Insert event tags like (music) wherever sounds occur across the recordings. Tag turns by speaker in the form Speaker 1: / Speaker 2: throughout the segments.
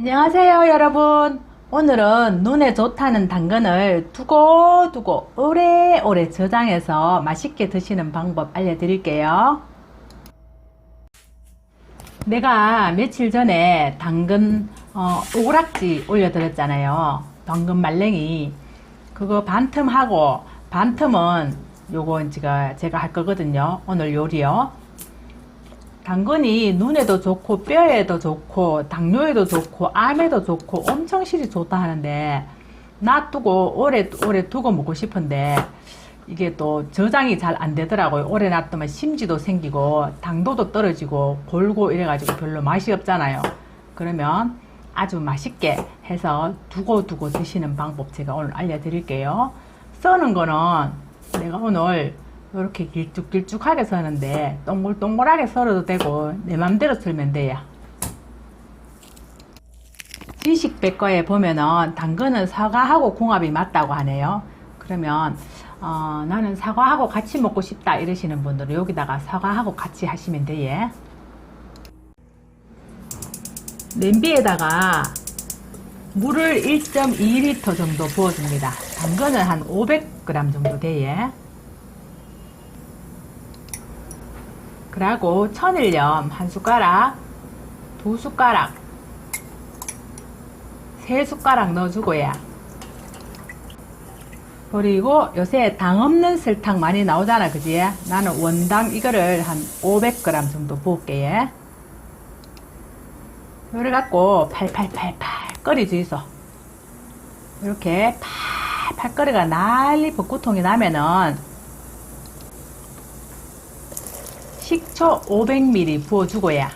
Speaker 1: 안녕하세요 여러분. 오늘은 눈에 좋다는 당근을 두고두고 오래오래 저장해서 맛있게 드시는 방법 알려드릴게요. 내가 며칠 전에 당근 어, 오락지 올려드렸잖아요. 당근 말랭이. 그거 반틈하고 반틈은 요거 제가 제가 할 거거든요. 오늘 요리요 당근이 눈에도 좋고 뼈에도 좋고 당뇨에도 좋고 암에도 좋고 엄청 실이 좋다 하는데 놔두고 오래 오래 두고 먹고 싶은데 이게 또 저장이 잘 안 되더라고요. 오래 놔두면 심지도 생기고 당도도 떨어지고 골고 이래가지고 별로 맛이 없잖아요. 그러면 아주 맛있게 해서 두고 두고 드시는 방법 제가 오늘 알려드릴게요. 써는 거는 내가 오늘 이렇게 길쭉길쭉하게 서는데 동글동글하게 썰어도 되고 내 맘대로 썰면 돼요. 지식 백과에 보면은 당근은 사과하고 궁합이 맞다고 하네요. 그러면 어, 나는 사과하고 같이 먹고 싶다 이러시는 분들은 여기다가 사과하고 같이 하시면 돼요. 냄비에다가 물을 1.2리터 정도 부어줍니다. 당근은 한 500g 정도 돼요. 그리고 천일염 한 숟가락, 두 숟가락, 세 숟가락 넣어주고요. 그리고 요새 당 없는 설탕 많이 나오잖아, 그지? 나는 원당 이거를 한 500g 정도 부을게요. 요래 갖고 팔팔팔팔 끓여주이소. 이렇게 팔팔 끓여가 난리 벚구통이 나면은 식초 500ml 부어주고야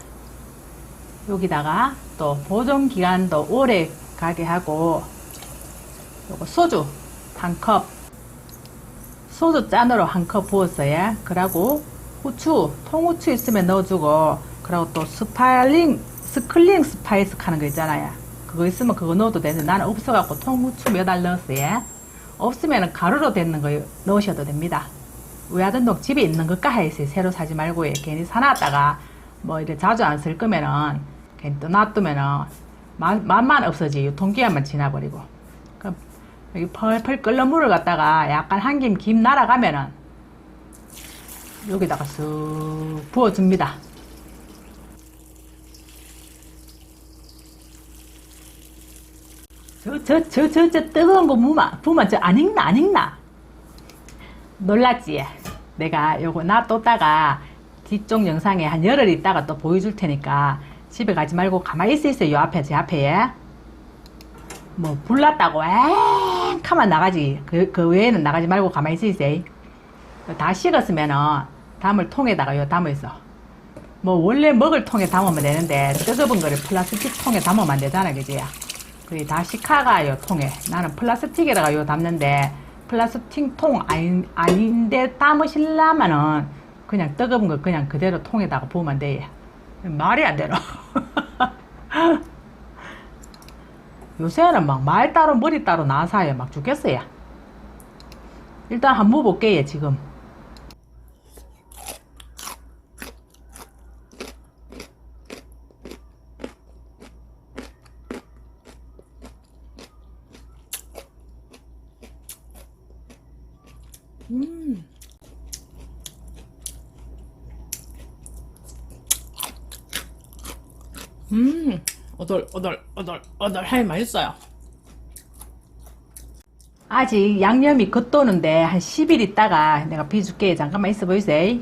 Speaker 1: 여기다가 또 보존 기간도 오래 가게 하고 요거 소주 한 컵 소주 잔으로 한 컵 부었어요. 그러고 후추 통후추 있으면 넣어주고 그리고 또 스파링 스클링 스파이스 하는 거 있잖아요. 그거 있으면 그거 넣어도 되는데 나는 없어갖고 통후추 몇 알 넣었어요. 없으면 가루로 되는 거 넣으셔도 됩니다 외화전동 집에 있는 것까 해서 새로 사지 말고 예. 괜히 사놨다가 뭐 이래 자주 안 쓸 거면은 괜히 또 놔두면은 맛, 맛만 없어지 유통기한만 지나버리고 여기 펄펄 끓는 물을 갖다가 약간 한 김 김 날아가면은 여기다가 쓱 부어줍니다 저 저 저 저 저 뜨거운 거 부마 부마 저 안 익나 안 익나 놀랐지? 내가 요거 놔뒀다가 뒤쪽 영상에 한 열흘 있다가 또 보여줄 테니까 집에 가지 말고 가만히 있어 있어요. 요 앞에, 제 앞에. 뭐, 불났다고 엥! 하면 나가지. 그, 그 외에는 나가지 말고 가만히 있어 있어요. 다 식었으면은 담을 통에다가 요 담아 있어. 뭐, 원래 먹을 통에 담으면 되는데 뜨거운 거를 플라스틱 통에 담으면 안 되잖아. 그지? 그게 다 식화가 요 통에. 나는 플라스틱에다가 요 담는데 플라스틱 통 아닌, 아닌데 담으시려면은 그냥 뜨거운 거 그냥 그대로 통에다가 부으면 돼. 말이 안 되노. (laughs) 요새는 막 말 따로 머리 따로 나사요. 막 죽겠어요. 일단 한번 볼게요, 지금. 음. 음, 오돌, 오돌, 오돌, 오돌, 할 맛있어요. 아직 양념이 겉도는데 한 10일 있다가 내가 비줄게. 잠깐만 있어 보이세요?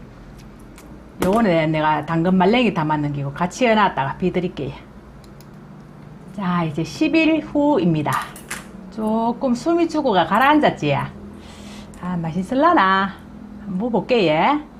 Speaker 1: 요거는 내가 당근 말랭이 담았는 기고 같이 해놨다가 비드릴게요. 자, 이제 10일 후입니다. 조금 숨이 죽어가 가라앉았지? 아, 맛있을라나? 한번 볼게, 예.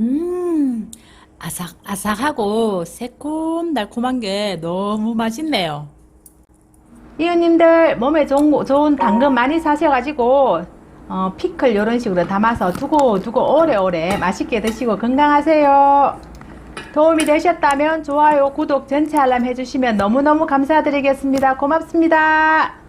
Speaker 1: 음, 아삭아삭하고 새콤달콤한 게 너무 맛있네요. 이웃님들 몸에 좋은, 거- 좋은 당근 많이 사셔가지고 어, 피클 이런 식으로 담아서 두고 두고 오래오래 맛있게 드시고 건강하세요. 도움이 되셨다면 좋아요, 구독, 전체 알람 해주시면 너무너무 감사드리겠습니다. 고맙습니다.